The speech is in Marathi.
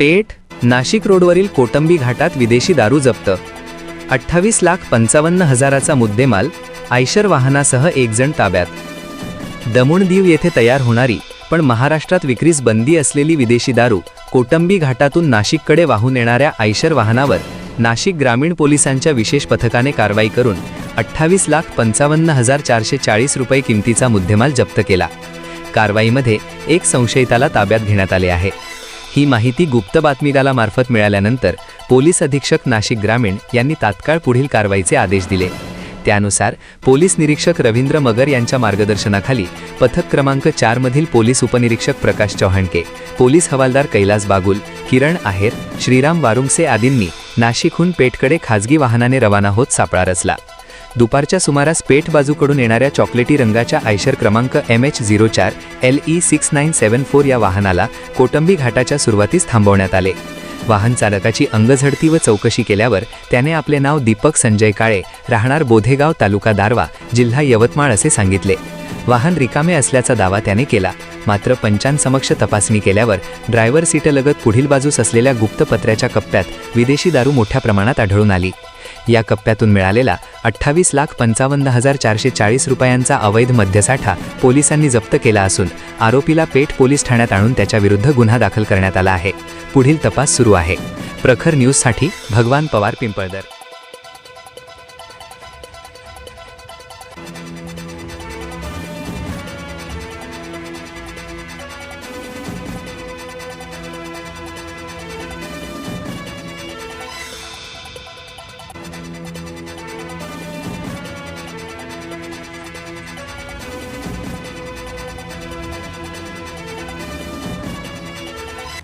पेठ नाशिक रोडवरील कोटंबी घाटात विदेशी दारू जप्त. अठ्ठावीस लाख पंचावन्न हजाराचा मुद्देमाल आयशर वाहनासह एकजण ताब्यात. दमुणदीव येथे तयार होणारी पण महाराष्ट्रात विक्रीस बंदी असलेली विदेशी दारू कोटंबी घाटातून नाशिककडे वाहून येणाऱ्या आयशर वाहनावर नाशिक ग्रामीण पोलिसांच्या विशेष पथकाने कारवाई करून अठ्ठावीस लाख पंचावन्न हजार चारशे चाळीस रुपये किमतीचा मुद्देमाल जप्त केला. कारवाईमध्ये एक संशयिताला ताब्यात घेण्यात आले आहे. ही माहिती गुप्त बातमीदाला मार्फत मिळाल्यानंतर पोलीस अधीक्षक नाशिक ग्रामीण यांनी तात्काळ पुढील कारवाईचे आदेश दिले. त्यानुसार पोलीस निरीक्षक रवींद्र मगर यांच्या मार्गदर्शनाखाली पथक क्रमांक चारमधील पोलीस उपनिरीक्षक प्रकाश चव्हाणके पोलीस हवालदार कैलास बागुल किरण आहेर श्रीराम वारुंगसे आदींनी नाशिकहून पेठकडे खाजगी वाहनाने रवाना होत सापळा रचला. दुपारच्या सुमारास पेठ बाजूकडून येणाऱ्या चॉकलेटी रंगाच्या आयशर क्रमांक एम एच झिरो चार L E six nine seven four या वाहनाला कोटंबी घाटाच्या सुरुवातीस थांबवण्यात आले. वाहन चालकाची अंगझडती व चौकशी केल्यावर त्याने आपले नाव दीपक संजय काळे राहणार बोधेगाव तालुका दारवा जिल्हा यवतमाळ असे सांगितले. वाहन रिकामे असल्याचा दावा त्याने केला. मात्र पंचांसमक्ष तपासणी केल्यावर ड्रायव्हर सीटलगत पुढील बाजूस असलेल्या गुप्तपत्र्याच्या कप्प्यात विदेशी दारू मोठ्या प्रमाणात आढळून आली. या कप्प्यातून मिळालेला अठ्ठावीस लाख पंचावन्न हजार चारशे चाळीस रुपयांचा अवैध मद्यसाठा पोलिसांनी जप्त केला असून आरोपीला पेठ पोलीस ठाण्यात आणून त्याच्याविरुद्ध गुन्हा दाखल करण्यात आला आहे. पुढील तपास सुरू आहे. प्रखर न्यूजसाठी भगवान पवार पिंपळदर.